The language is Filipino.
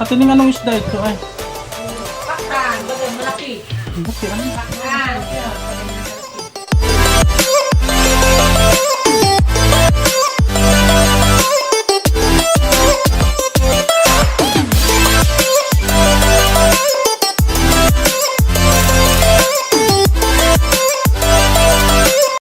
Ate, ning anong isda ito ay? Paktan, bagay malaki. Bakit ano? Ah.